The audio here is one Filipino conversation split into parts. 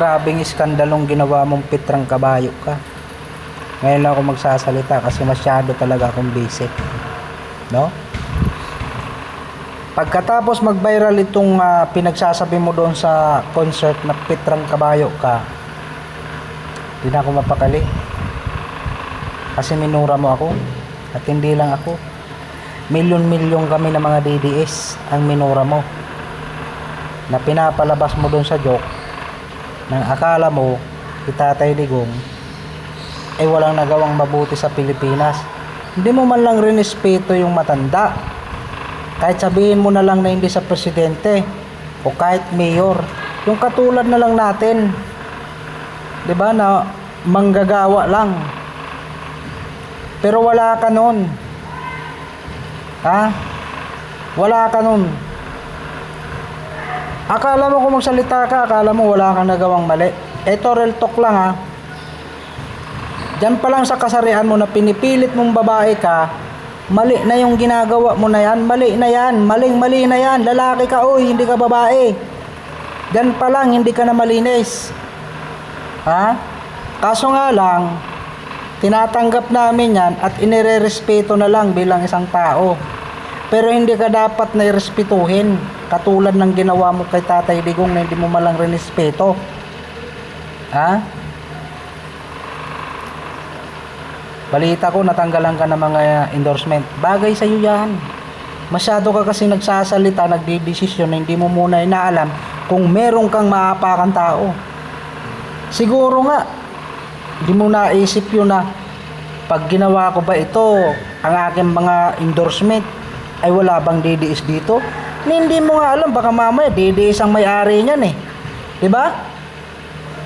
grabing iskandalong ginawa mong pitrang kabayo ka. Ngayon lang ako magsasalita kasi masyado talaga akong busy. No? Pagkatapos mag-viral itong ah, pinagsasabi mo doon sa concert na pitrang kabayo ka, hindi na ako mapakali. Kasi minura mo ako. At hindi lang ako. Milyon-milyon kami ng mga DDS ang minura mo. Na pinapalabas mo doon sa joke nang akala mo si Tatay Digong ay walang nagawang mabuti sa Pilipinas. Hindi mo man lang rinespeto yung matanda. Kahit sabihin mo na lang na hindi sa presidente o kahit mayor. Yung katulad na lang natin. 'Di ba na manggagawa lang. Pero wala ka nun. Ha? Wala ka nun. Akala mo kung magsalita ka, akala mo wala kang nagawang mali. Eto real talk lang ha. Diyan pa lang sa kasarian mo na pinipilit mong babae ka, mali na yung ginagawa mo na yan, mali na yan, maling mali na yan, lalaki ka oy, hindi ka babae. Diyan pa lang, hindi ka na malinis. Ha? Kaso nga lang, tinatanggap namin yan at inirerespeto na lang bilang isang tao. Pero hindi ka dapat na irespetuhin katulad ng ginawa mo kay Tatay Digong na hindi mo malang rinespeto. Ha? Balita ko natanggalan ka ng mga endorsement. Bagay sa iyo yan. Masyado ka kasi nagsasalita, nagdidesisyon na hindi mo muna inaalam kung meron kang maapakan tao. Siguro nga, hindi mo naisip yun na pag ginawa ko ba ito, ang aking mga endorsement, ay wala bang DDS dito? Hindi mo nga alam, baka mamaya DDS ang may-ari niyan eh. 'Di ba?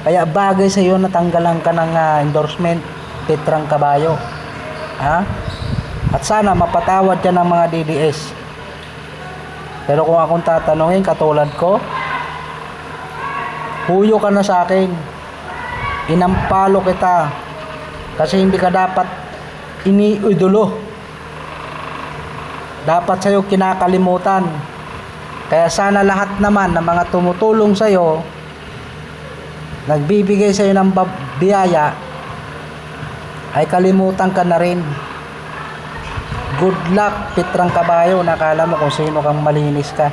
Kaya bagay sa iyo natanggalan ka ng ah, endorsement Petrang Kabayo. Ha? At sana mapatawad ka ng mga DDS. Pero kung akong tatanungin katulad ko, huyo ka na sa akin. Inampalo kita. Kasi hindi ka dapat iniidolo. Dapat sa'yo kinakalimutan. Kaya sana lahat naman ng mga tumutulong sa'yo, nagbibigay sa'yo ng biyaya, ay kalimutan ka na rin. Good luck, Pitrang Kabayo. Nakala mo kung sino kang malinis ka.